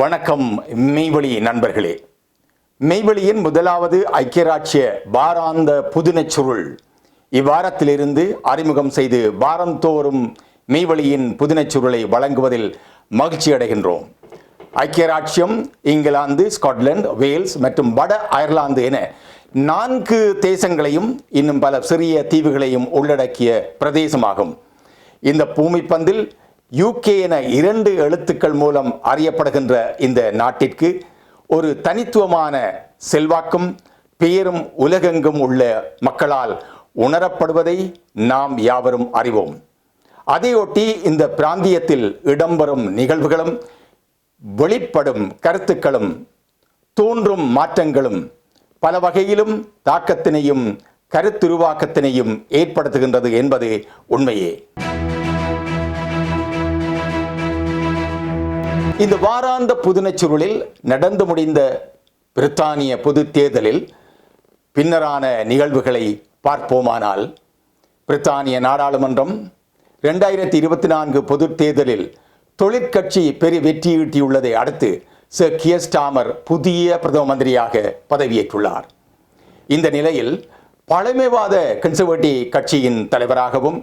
வணக்கம் மெய்வழி நண்பர்களே. மெய்வழியின் முதலாவது ஐக்கியராட்சிய வாராந்த புதினச்சுருள் இவ்வாரத்திலிருந்து அறிமுகம் செய்து வாரந்தோறும் மெய்வழியின் புதினச்சுருளை வழங்குவதில் மகிழ்ச்சி அடைகின்றோம். ஐக்கியராட்சியம் இங்கிலாந்து ஸ்காட்லாந்து வேல்ஸ் மற்றும் வட அயர்லாந்து என நான்கு தேசங்களையும் இன்னும் பல சிறிய தீவுகளையும் உள்ளடக்கிய பிரதேசமாகும். இந்த பூமிப்பந்தில் யூகே என இரண்டு எழுத்துக்கள் மூலம் அறியப்படுகின்ற இந்த நாட்டிற்கு ஒரு தனித்துவமான செல்வாக்கும் பெயரும் உலகெங்கும் உள்ள மக்களால் உணரப்படுவதை நாம் யாவரும் அறிவோம். அதையொட்டி இந்த பிராந்தியத்தில் இடம்பெறும் நிகழ்வுகளும் வெளிப்படும் கருத்துக்களும் தோன்றும் மாற்றங்களும் பல வகையிலும் தாக்கத்தினையும் கருத்துருவாக்கத்தினையும் ஏற்படுத்துகின்றது என்பது உண்மையே. இந்த வாராந்த புதினச்சுருளில் நடந்து முடிந்த பிரித்தானிய பொது தேர்தலில் பின்னரான நிகழ்வுகளை பார்ப்போமானால் பிரித்தானிய நாடாளுமன்றம் ரெண்டாயிரத்தி இருபத்தி நான்கு பொது தேர்தலில் தொழிற்கட்சி பெரிய வெற்றியீட்டியுள்ளதை அடுத்து சர் கியஸ்டாமர் புதிய பிரதம மந்திரியாக பதவியேற்றுள்ளார். இந்த நிலையில் பழமைவாத கன்சர்வேட்டிவ் கட்சியின் தலைவராகவும்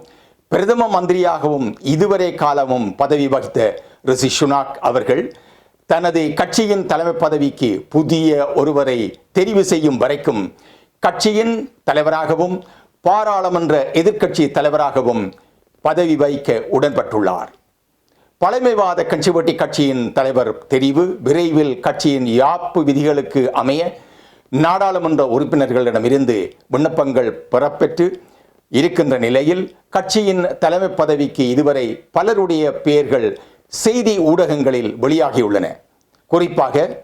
பிரதம மந்திரியாகவும் இதுவரை காலமும் பதவி வகித்த ரிஷி சுனாக் அவர்கள் தனது கட்சியின் தலைமை பதவிக்கு புதிய ஒருவரை தெரிவு செய்யும் வரைக்கும் கட்சியின் தலைவராகவும் பாராளுமன்ற எதிர்க்கட்சி தலைவராகவும் பதவி வைக்க உடன்பட்டுள்ளார். பழமைவாத கன்சர்வேட்டி கட்சியின் தலைவர் தெரிவு விரைவில் கட்சியின் யாப்பு விதிகளுக்கு அமைய நாடாளுமன்ற உறுப்பினர்களிடமிருந்து விண்ணப்பங்கள் பெறப்பெற்று இருக்கின்ற நிலையில் கட்சியின் தலைமை பதவிக்கு இதுவரை பலருடைய பெயர்கள் செய்தி ஊடகங்களில் வெளியாகியுள்ளன. குறிப்பாக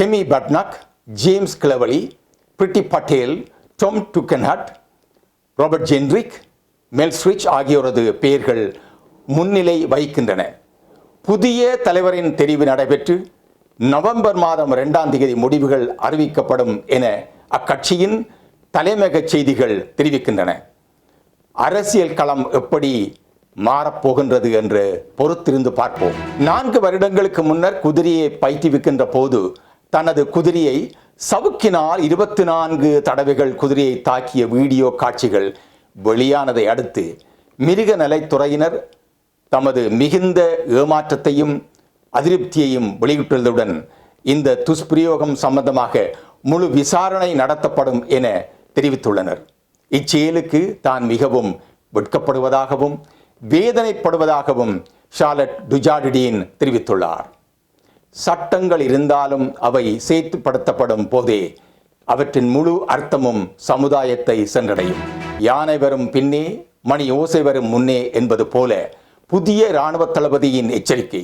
Kemi Badenoch James Cleverly Priti Patel Tom Tugendhat Robert Jenrick மெல்ஸ்ரிச் Stride பெயர்கள் முன்னிலை வகிக்கின்றன. புதிய தலைவரின் தெரிவு நடைபெற்று நவம்பர் மாதம் இரண்டாம் தேதி முடிவுகள் அறிவிக்கப்படும் என அக்கட்சியின் தலைமையக செய்திகள் தெரிவிக்கின்றன. அரசியல் களம் எப்படி மாறப்போகின்றது என்று பொறுத்திருந்து பார்ப்போம். நான்கு வருடங்களுக்கு முன்னர் குதிரையை பயிற்றுவிக்கின்ற போது தனது குதிரையை சவுக்கினால் இருபத்தி நான்கு தடவைகள் குதிரையை தாக்கிய வீடியோ காட்சிகள் வெளியானதை அடுத்து மிருகநலைத்துறையினர் தமது மிகுந்த ஏமாற்றத்தையும் அதிருப்தியையும் வெளியிட்டுள்ளதுடன் இந்த துஷ்பிரயோகம் சம்பந்தமாக முழு விசாரணை நடத்தப்படும் என தெரிவித்துள்ளனர். இச்செயலுக்கு தான் மிகவும் வெட்கப்படுவதாகவும் வேதனைப்படுவதாகவும் ஷாலட் டுஜாடிடீன் தெரிவித்துள்ளார். சட்டங்கள் இருந்தாலும் அவை சேர்த்துப்படுத்தப்படும் போதே அவற்றின் முழு அர்த்தமும் சமுதாயத்தை சென்றடையும். யானை வரும் பின்னே மணி ஓசை வரும் முன்னே என்பது போல புதிய இராணுவ தளபதியின் எச்சரிக்கை.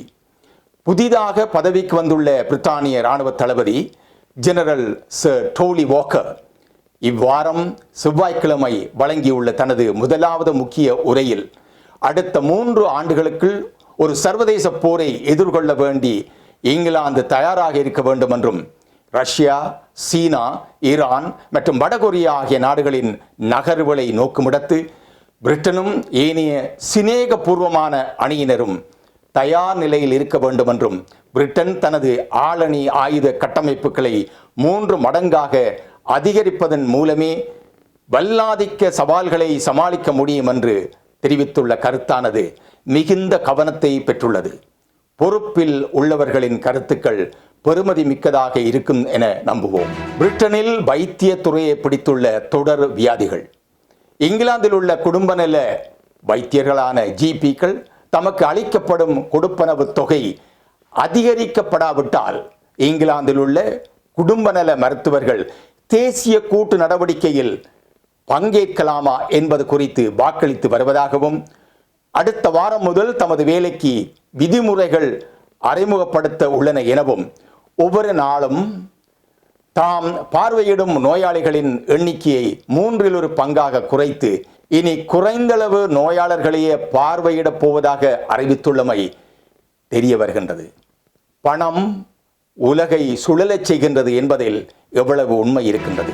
புதிதாக பதவிக்கு வந்துள்ள பிரித்தானிய இராணுவ தளபதி ஜெனரல் சர் டோலி வாக்கர் இவ்வாரம் செவ்வாய்க்கிழமை வழங்கியுள்ள தனது முதலாவது முக்கிய உரையில் அடுத்த மூன்று ஆண்டுகளுக்குள் ஒரு சர்வதேச போரை எதிர்கொள்ள வேண்டி இங்கிலாந்து தயாராக இருக்க வேண்டும் என்றும் ரஷ்யா சீனா ஈரான் மற்றும் வடகொரியா ஆகிய நாடுகளின் நகர்வுகளை நோக்குமிடத்து பிரிட்டனும் ஏனைய சிநேகபூர்வமான அணியினரும் தயார் நிலையில் இருக்க வேண்டும் என்றும் பிரிட்டன் தனது ஆளணி ஆயுத கட்டமைப்புகளை மூன்று மடங்காக அதிகரிப்பதன் மூலமே வல்லாதிக்க சவால்களை சமாளிக்க முடியும் என்று தெரிவித்துள்ள கருத்தானது மிகுந்த கவனத்தை பெற்றுள்ளது. பொறுப்பில் உள்ளவர்களின் கருத்துக்கள் பெருமதி மிக்கதாக இருக்கும் என நம்புவோம். பிரிட்டனில் வைத்திய துறையை பிடித்துள்ள தொடர் வியாதிகள். இங்கிலாந்தில் உள்ள குடும்ப நல வைத்தியர்களான ஜிபிக்கள் தமக்கு அளிக்கப்படும் கொடுப்பனவு தொகை அதிகரிக்கப்படாவிட்டால் இங்கிலாந்தில் உள்ள குடும்ப நல மருத்துவர்கள் தேசிய கூட்டு நடவடிக்கையில் பங்கேற்கலாமா என்பது குறித்து வாக்களித்து வருவதாகவும் அடுத்த வாரம் முதல் தமது வேலைக்கு விதிமுறைகள் அறிமுகப்படுத்த உள்ளன எனவும் ஒவ்வொரு நாளும் தாம் பார்வையிடும் நோயாளிகளின் எண்ணிக்கையை மூன்றில் ஒரு பங்காக குறைத்து இனி குறைந்தளவு நோயாளர்களையே பார்வையிடப் போவதாக அறிவித்துள்ளமை தெரிய வருகின்றது. பணம் உலகை சுழலச் செய்கின்றது என்பதில் எவ்வளவு உண்மை இருக்கின்றது?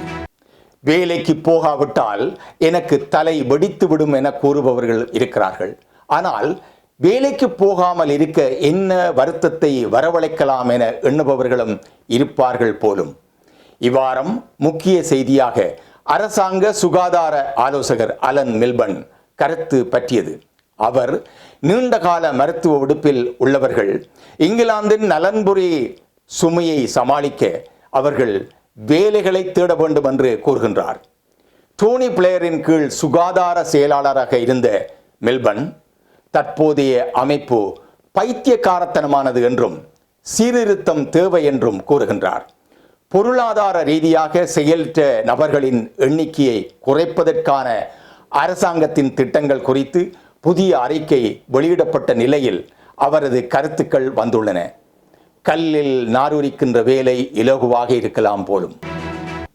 வேலைக்கு போகாவிட்டால் எனக்கு தலை வெடித்து விடும் என கூறுபவர்கள் இருக்கிறார்கள். ஆனால் வேலைக்கு போகாமல் இருக்க என்ன வருத்தத்தை வரவழைக்கலாம் என எண்ணுபவர்களும் இருப்பார்கள் போலும். இவ்வாரம் முக்கிய செய்தியாக அரசாங்க சுகாதார ஆலோசகர் அலன் மில்பன் கருத்து பற்றியது. அவர் நீண்டகால மருத்துவ விடுப்பில் உள்ளவர்கள் இங்கிலாந்தின் நலன்புரி சுமையை சமாளிக்க அவர்கள் வேலைகளை தேட வேண்டும் என்று கூறுகின்றார். டோனி பிளேயரின் கீழ் சுகாதார செயலாளராக இருந்த மெல்பர்ன் தற்போதைய அமைப்பு பைத்தியக்காரத்தனமானது என்றும் சீர்திருத்தம் தேவை என்றும் கூறுகின்றார். பொருளாதார ரீதியாக செயலற்ற நபர்களின் எண்ணிக்கையை குறைப்பதற்கான அரசாங்கத்தின் திட்டங்கள் குறித்து புதிய அறிக்கை வெளியிடப்பட்ட நிலையில் அவரது கருத்துக்கள் வந்துள்ளன. கல்லில் நாரூரிக்கின்ற வேலை இலகுவாக இருக்கலாம் போலும்.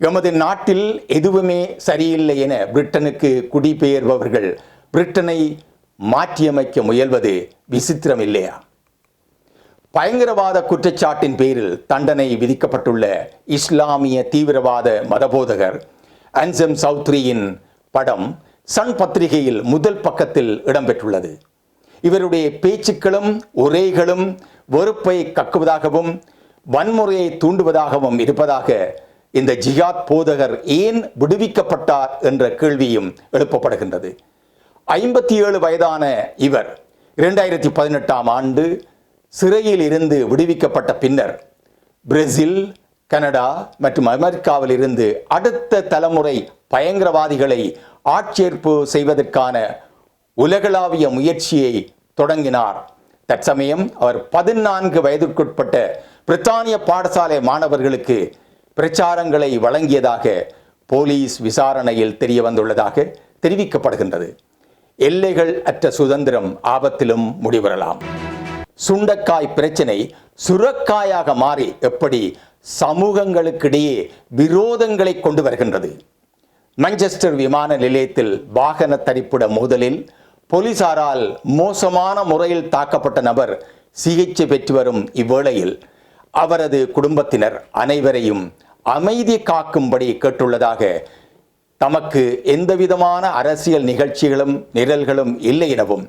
எமது நாட்டில் எதுவுமே சரியில்லை என பிரிட்டனுக்கு குடிபெயர்பவர்கள் பிரிட்டனை மாற்றியமைக்க முயல்வது விசித்திரம் இல்லையா பயங்கரவாத குற்றச்சாட்டின் பேரில் தண்டனை விதிக்கப்பட்டுள்ள இஸ்லாமிய தீவிரவாத மதபோதகர் அன்சம் சௌத்ரியின் படம் சன் பத்திரிகையில் முதல் பக்கத்தில் இடம்பெற்றுள்ளது. இவருடைய பேச்சுக்களும் உரைகளும் வெறுப்பை கக்குவதாகவும் வன்முறையை தூண்டுவதாகவும் இருப்பதாக இந்த ஜிஹாத் போதகர் ஏன் விடுவிக்கப்பட்டார் என்ற கேள்வியும் எழுப்பப்படுகின்றது. ஐம்பத்தி ஏழு வயதான இவர் இரண்டாயிரத்தி பதினெட்டாம் ஆண்டு சிறையில் இருந்து விடுவிக்கப்பட்ட பின்னர் பிரேசில் கனடா மற்றும் அமெரிக்காவில் இருந்து அடுத்த தலைமுறை பயங்கரவாதிகளை ஆட்சேர்ப்பு செய்வதற்கான உலகளாவிய முயற்சியை தொடங்கினார். தற்சமயம் அவர் பதினான்கு வயதுக்குட்பட்ட பிரித்தானிய பாடசாலை மாணவர்களுக்கு பிரச்சாரங்களை வழங்கியதாக போலீஸ் விசாரணையில் தெரிய வந்துள்ளதாக தெரிவிக்கப்படுகின்றது. எல்லைகள் அற்ற சுதந்திரம் ஆபத்திலும் முடிவரலாம். சுண்டக்காய் பிரச்சனை சுரக்காயாக மாறி எப்படி சமூகங்களுக்கிடையே விரோதங்களை கொண்டு வருகின்றது? மான்செஸ்டர் விமான நிலையத்தில் வாகன தரிப்பிட மோதலில் போலீசாரால் மோசமான முறையில் தாக்கப்பட்ட நபர் சிகிச்சை பெற்று வரும் இவ்வேளையில் அவரது குடும்பத்தினர் அனைவரையும் அமைதி காக்கும்படி கேட்டுள்ளதாக தமக்கு எந்தவிதமான அரசியல் நிகழ்ச்சிகளும் நிரல்களும் இல்லை எனவும்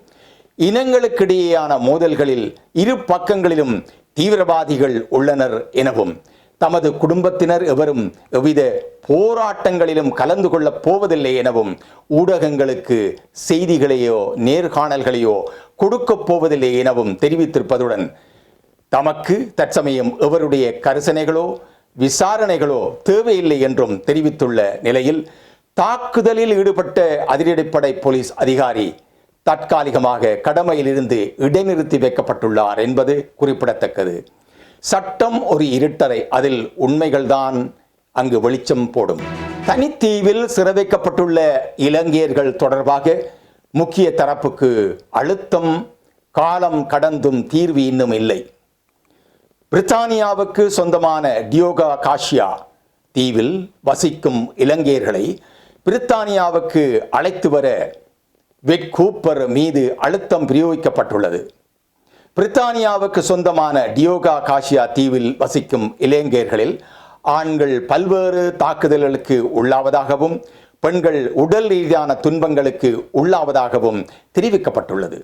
இனங்களுக்கிடையேயான மோதல்களில் இரு பக்கங்களிலும் தீவிரவாதிகள் உள்ளனர் எனவும் தமது குடும்பத்தினர் எவரும் எவ்வித போராட்டங்களிலும் கலந்து கொள்ளப் போவதில்லை எனவும் ஊடகங்களுக்கு செய்திகளையோ நேர்காணல்களையோ கொடுக்கப் போவதில்லை எனவும் தெரிவித்திருப்பதுடன் தமக்கு தற்சமயம் எவருடைய கரிசனைகளோ விசாரணைகளோ தேவையில்லை என்றும் தெரிவித்துள்ள நிலையில் தாக்குதலில் ஈடுபட்ட அதிரடிப்படை போலீஸ் அதிகாரி தற்காலிகமாக கடமையிலிருந்து இடைநிறுத்தி வைக்கப்பட்டுள்ளார் என்பது குறிப்பிடத்தக்கது. சட்டம் ஒரு இருட்டறை அதில் உண்மைகள்தான் அங்கு வெளிச்சம் போடும். தனித்தீவில் சிறவைக்கப்பட்டுள்ள இலங்கையர்கள் தொடர்பாக முக்கிய தரப்புக்கு அழுத்தம் காலம் கடந்தும் தீர்வு இன்னும் இல்லை. பிரித்தானியாவுக்கு சொந்தமான டியோகா காஷியா தீவில் வசிக்கும் இலங்கையர்களை பிரித்தானியாவுக்கு அழைத்து வர வெட் கூப்பர் மீது அழுத்தம் பிரயோகிக்கப்பட்டுள்ளது. பிரித்தானியாவுக்கு சொந்தமான டியோகா காஷியா தீவில் வசிக்கும் இளைஞர்களில் ஆண்கள் பல்வேறு தாக்குதல்களுக்கு உள்ளாவதாகவும் பெண்கள் உடல் ரீதியான துன்பங்களுக்கு உள்ளாவதாகவும் தெரிவிக்கப்பட்டுள்ளது.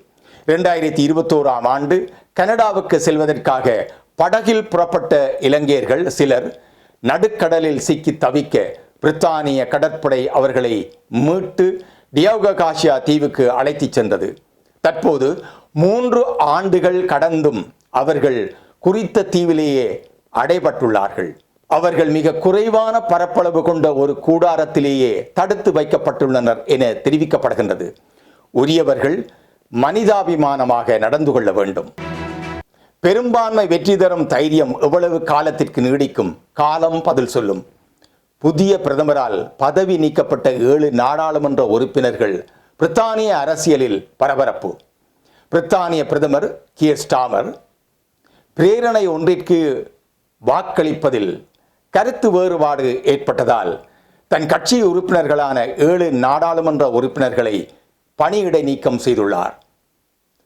இரண்டாயிரத்தி இருபத்தோராம் ஆண்டு கனடாவுக்கு செல்வதற்காக படகில் புறப்பட்ட இளைஞர்கள் சிலர் நடுக்கடலில் சிக்கி தவிக்க பிரித்தானிய கடற்படை அவர்களை மீட்டு டியோகா காஷியா தீவுக்கு அழைத்துச் சென்றது. தற்போது மூன்று ஆண்டுகள் கடந்தும் அவர்கள் குறித்த தீவிலேயே அடைபட்டுள்ளார்கள். அவர்கள் மிக குறைவான பரப்பளவு கொண்ட ஒரு கூடாரத்திலேயே தடுத்து வைக்கப்பட்டுள்ளனர் என தெரிவிக்கப்படுகின்றது. உரியவர்கள் மனிதாபிமானமாக நடந்து கொள்ள வேண்டும். பெரும்பான்மை வெற்றி தரும் தைரியம் எவ்வளவு காலத்திற்கு நீடிக்கும் காலம் பதில் சொல்லும். புதிய பிரதமரால் பதவி நீக்கப்பட்ட ஏழு நாடாளுமன்ற உறுப்பினர்கள் பிரித்தானிய அரசியலில் பரபரப்பு. பிரித்தானிய பிரதமர் கியர் ஸ்டாமர் பிரேரணை ஒன்றிற்கு வாக்களிப்பதில் கருத்து வேறுபாடு ஏற்பட்டதால் தன் கட்சி உறுப்பினர்களான ஏழு நாடாளுமன்ற உறுப்பினர்களை பணியிடை நீக்கம் செய்துள்ளார்.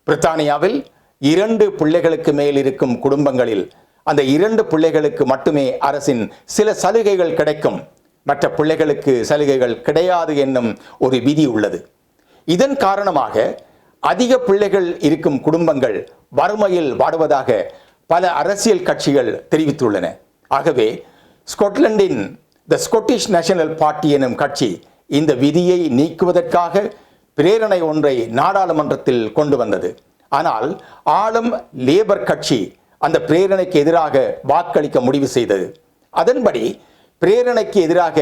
பிரித்தானியாவில் இரண்டு பிள்ளைகளுக்கு மேல் இருக்கும் குடும்பங்களில் அந்த இரண்டு பிள்ளைகளுக்கு மட்டுமே அரசின் சில சலுகைகள் கிடைக்கும். மற்ற பிள்ளைகளுக்கு சலுகைகள் கிடையாது என்னும் ஒரு விதி உள்ளது. இதன் காரணமாக அதிக பிள்ளைகள் இருக்கும் குடும்பங்கள் வறுமையில் வாடுவதாக பல அரசியல் கட்சிகள் தெரிவித்துள்ளன. ஆகவே ஸ்கொட்லாண்டின் த ஸ்கொட்டிஷ் நேஷனல் பார்ட்டி எனும் கட்சி இந்த விதியை நீக்குவதற்காக பிரேரணை ஒன்றை நாடாளுமன்றத்தில் கொண்டு வந்தது. ஆனால் ஆளும் லேபர் கட்சி அந்த பிரேரணைக்கு எதிராக வாக்களிக்க முடிவு செய்தது. அதன்படி பிரேரணைக்கு எதிராக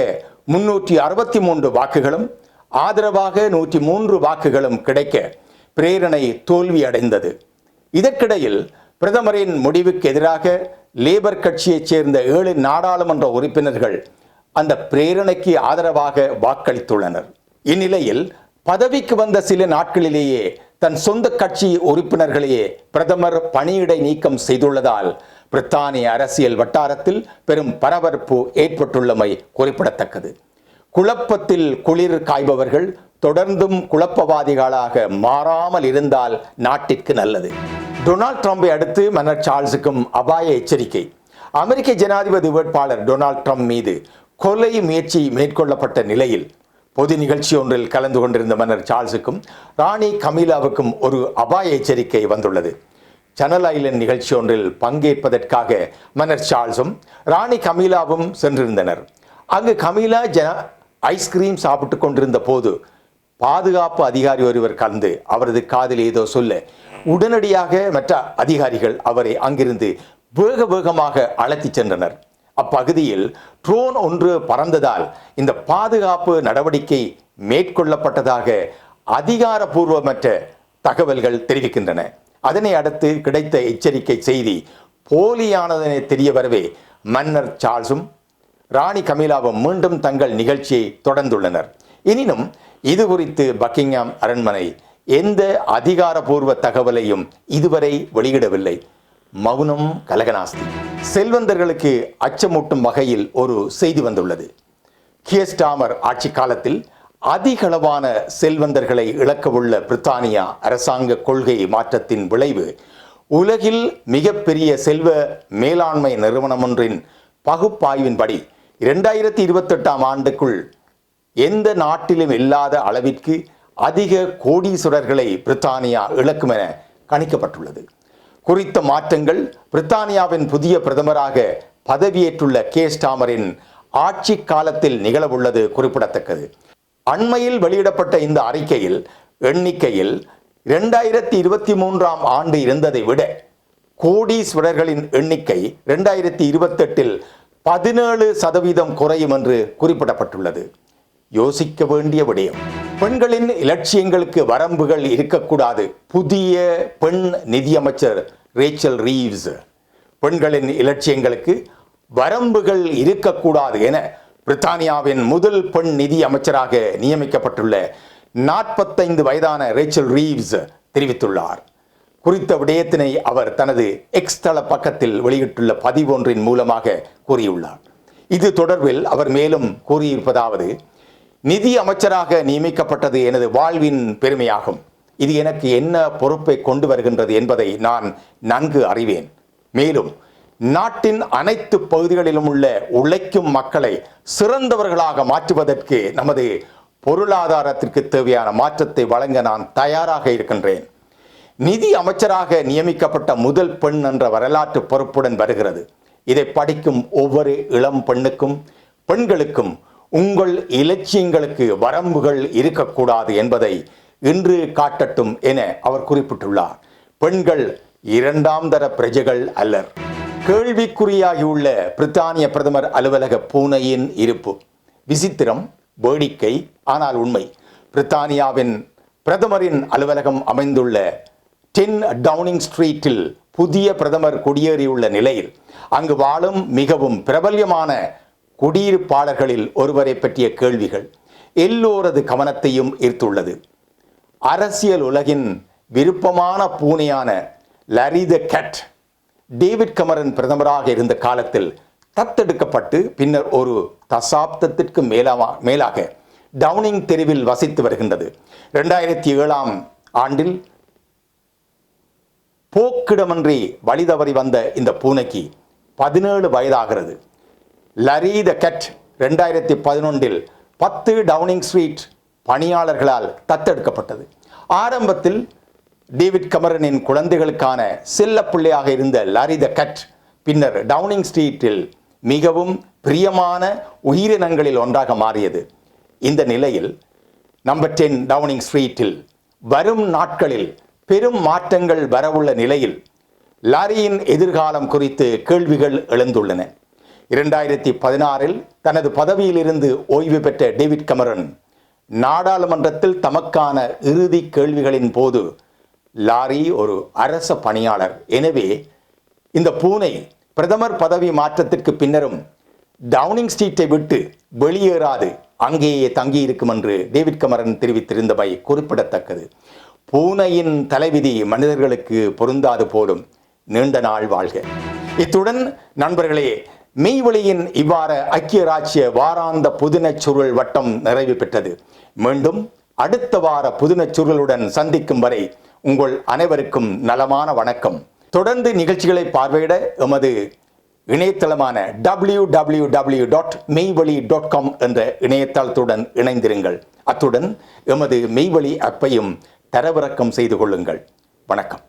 முன்னூற்றி அறுபத்தி மூன்று வாக்குகளும் ஆதரவாக நூற்றி மூன்று வாக்குகளும் கிடைக்க பிரேரணை தோல்வி அடைந்தது. இதற்கிடையில் பிரதமரின் முடிவுக்கு எதிராக லேபர் கட்சியைச் சேர்ந்த ஏழு நாடாளுமன்ற உறுப்பினர்கள் அந்த பிரேரணைக்கு ஆதரவாக வாக்களித்துள்ளனர். இந்நிலையில் பதவிக்கு வந்த சில நாட்களிலேயே தன் சொந்த கட்சி உறுப்பினர்களையே பிரதமர் பணியிடை நீக்கம் செய்துள்ளதால் பிரித்தானிய அரசியல் வட்டாரத்தில் பெரும் பரபரப்பு ஏற்பட்டுள்ளமை குறிப்பிடத்தக்கது. குழப்பத்தில் குளிர் காய்பவர்கள் தொடர்ந்தும் குழப்பவாதிகளாக மாறாமல் இருந்தால் நாட்டிற்கு நல்லது. டொனால்ட் ட்ரம்பை அடுத்து மன்னர் சார்ல்ஸுக்கும் அபாய எச்சரிக்கை. அமெரிக்க ஜனாதிபதி வேட்பாளர் டொனால்ட் ட்ரம்ப் மீது கொலை முயற்சி மேற்கொள்ளப்பட்ட நிலையில் பொது நிகழ்ச்சி ஒன்றில் கலந்து கொண்டிருந்த மன்னர் சார்ல்ஸுக்கும் ராணி கமீலாவுக்கும் ஒரு அபாய எச்சரிக்கை வந்துள்ளது. சனல் ஐலண்ட் நிகழ்ச்சி ஒன்றில் பங்கேற்பதற்காக மன்னர் சார்ல்ஸும் ராணி கமீலாவும் சென்றிருந்தனர். அங்கு கமீலா ஜன ஐஸ்கிரீம் சாப்பிட்டு கொண்டிருந்த போது பாதுகாப்பு அதிகாரி ஒருவர் கலந்து அவரது காதில் ஏதோ சொல்ல உடனடியாக மற்ற அதிகாரிகள் அவரை அங்கிருந்து வேக வேகமாக அழைத்துச் சென்றனர். அப்பகுதியில் ட்ரோன் ஒன்று பறந்ததால் இந்த பாதுகாப்பு நடவடிக்கை மேற்கொள்ளப்பட்டதாக அதிகாரபூர்வமற்ற தகவல்கள் தெரிவிக்கின்றன. அதனை அடுத்து கிடைத்த எச்சரிக்கை செய்தி போலியானதென தெரிய வரவே மன்னர் சார்ல்ஸும் ராணி கமிலாவும் மீண்டும் தங்கள் நிகழ்ச்சியை தொடர்ந்துள்ளனர். எனினும் இது குறித்து பக்கிங்ஹாம் அரண்மனை எந்த அதிகாரபூர்வ தகவலையும் இதுவரை வெளியிடவில்லை. மௌனம் கலகநாஸ்தி. செல்வந்தர்களுக்கு அச்சமூட்டும் வகையில் ஒரு செய்தி வந்துள்ளது. கியஸ்டாமர் ஆட்சி காலத்தில் அதிகளவான செல்வந்தர்களை இழக்கவுள்ள பிரித்தானியா அரசாங்க கொள்கை மாற்றத்தின் விளைவு உலகில் மிகப்பெரிய செல்வ மேலாண்மை நிறுவனம் ஒன்றின் பகுப்பாய்வின்படி இரண்டாயிரத்தி இருபத்தெட்டாம் ஆண்டுக்குள் எந்த நாட்டிலும் இல்லாத அளவிற்கு அதிக கோடீஸ்வரர்களை பிரித்தானியா இழக்கும் என கணிக்கப்பட்டுள்ளது. குறித்த மாற்றங்கள் பிரித்தானியாவின் புதிய பிரதமராக பதவியேற்றுள்ள கே. ஸ்டாமரின் ஆட்சி காலத்தில் நிகழவுள்ளது குறிப்பிடத்தக்கது. அண்மையில் வெளியிடப்பட்ட இந்த அறிக்கையில் எண்ணிக்கையில் இரண்டாயிரத்தி இருபத்தி மூன்றாம் ஆண்டு இருந்ததை விட கோடீஸ்வரர்களின் எண்ணிக்கை இரண்டாயிரத்தி இருபத்தெட்டில் பதினேழு சதவீதம் குறையும் என்று குறிப்பிடப்பட்டுள்ளது. யோசிக்க வேண்டிய விடயம் பெண்களின் இலட்சியங்களுக்கு வரம்புகள் இருக்கக்கூடாது. புதிய பெண் நிதியமைச்சர் ரேச்சல் ரீவ்ஸ் பெண்களின் இலட்சியங்களுக்கு வரம்புகள் இருக்கக்கூடாது என பிரித்தானியாவின் முதல் பெண் நிதி அமைச்சராக நியமிக்கப்பட்டுள்ள நாற்பத்தைந்து வயதான ரேச்சல் ரீவ்ஸ் தெரிவித்துள்ளார். குறித்த விடயத்தினை அவர் தனது எக்ஸ் தள பக்கத்தில் வெளியிட்டுள்ள பதிவொன்றின் மூலமாக கூறியுள்ளார். இது தொடர்பில் அவர் மேலும் கூறியிருப்பதாவது நிதி அமைச்சராக நியமிக்கப்பட்டது எனது வாழ்வின் பெருமையாகும். இது எனக்கு என்ன பொறுப்பை கொண்டு வருகின்றது என்பதை நான் நன்கு அறிவேன். மேலும் நாட்டின் அனைத்து பகுதிகளிலும் உள்ள உழைக்கும் மக்களை சிறந்தவர்களாக மாற்றுவதற்கு நமது பொருளாதாரத்திற்கு தேவையான மாற்றத்தை வழங்க நான் தயாராக இருக்கின்றேன். நிதி அமைச்சராக நியமிக்கப்பட்ட முதல் பெண் என்ற வரலாற்று பொறுப்புடன் வருகிறது. இதை படிக்கும் ஒவ்வொரு இளம் பெண்ணுக்கும் பெண்களுக்கும் உங்கள் இலட்சியங்களுக்கு வரம்புகள் இருக்கக்கூடாது என்பதை இன்று காட்டட்டும் என அவர் குறிப்பிட்டுள்ளார். பெண்கள் இரண்டாம் தர பிரஜைகள் அல்லர். கேள்விக்குறியாகியுள்ள பிரித்தானிய பிரதமர் அலுவலக பூனையின் இருப்பு. விசித்திரம் வேடிக்கை ஆனால் உண்மை. பிரித்தானியாவின் பிரதமரின் அலுவலகம் அமைந்துள்ள டென் டவுனிங் ஸ்ட்ரீட்டில் புதிய பிரதமர் குடியேறியுள்ள நிலையில் அங்கு வாழும் மிகவும் பிரபல்யமான குடியிருப்பாளர்களில் ஒருவரை பற்றிய கேள்விகள் எல்லோரது கவனத்தையும் ஈர்த்துள்ளது. அரசியல் உலகின் விருப்பமான பூனையான Larry the cat David Cameron பிரதமராக இருந்த காலத்தில் தத்தெடுக்கப்பட்டு பின்னர் ஒரு தசாப்தத்திற்கு மேலாக மேலாக டவுனிங் தெருவில் வசித்து வருகின்றது. ரெண்டாயிரத்தி ஏழாம் ஆண்டில் போக்கிடமின்றி வழி தவறி வந்த இந்த பூனைக்கு பதினேழு வயதாகிறது. லரி த கெட் ரெண்டாயிரத்தி பதினொன்றில் பத்து டவுனிங் ஸ்ட்ரீட் பணியாளர்களால் தத்தெடுக்கப்பட்டது. ஆரம்பத்தில் டேவிட் கமரனின் குழந்தைகளுக்கான செல்ல பிள்ளையாக இருந்த லாரி த கட் பின்னர் டவுனிங் ஸ்ட்ரீட்டில் மிகவும் பிரியமான உயிரினங்களில் ஒன்றாக மாறியது. இந்த நிலையில் நம்பர் டென் டவுனிங் ஸ்ட்ரீட்டில் வரும் நாட்களில் பெரும் மாற்றங்கள் வரவுள்ள நிலையில் லாரியின் எதிர்காலம் குறித்து கேள்விகள் எழுந்துள்ளன. இரண்டாயிரத்தி பதினாறில் தனது பதவியிலிருந்து ஓய்வு பெற்ற டேவிட் கமரன் நாடாளுமன்றத்தில் தமக்கான இறுதி கேள்விகளின் போது லாரி ஒரு அரச பணியாளர். எனவே இந்த பூனை பிரதமர் பதவி மாற்றத்திற்கு பின்னரும் டவுனிங் ஸ்ட்ரீட்டை விட்டு வெளியேறாது. அங்கேயே தங்கியிருக்கும் என்று டேவிட் கமரன் தெரிவித்திருந்தவை குறிப்பிடத்தக்கது. பூனையின் தலைவிதி மனிதர்களுக்கு பொருந்தாது போலும் நீண்ட நாள் வாழ்க. இத்துடன் நண்பர்களே மெய்வெளியின் இவ்வாறு ஐக்கிய ராஜ்ய வாராந்த புதினச்சுருள் வட்டம் நிறைவு பெற்றது. மீண்டும் அடுத்த வார புதினச்சுருளுடன் சந்திக்கும் வரை உங்கள் அனைவருக்கும் நலமான வணக்கம். தொடர்ந்து நிகழ்ச்சிகளை பார்வையிட எமது இணையதளமான W W W dot Meivazhi dot com என்ற இணையதளத்துடன் இணைந்திருங்கள். அத்துடன் எமது மெய்வழி அப்பையும் தரவிறக்கம் செய்து கொள்ளுங்கள். வணக்கம்.